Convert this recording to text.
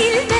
şekilde yapma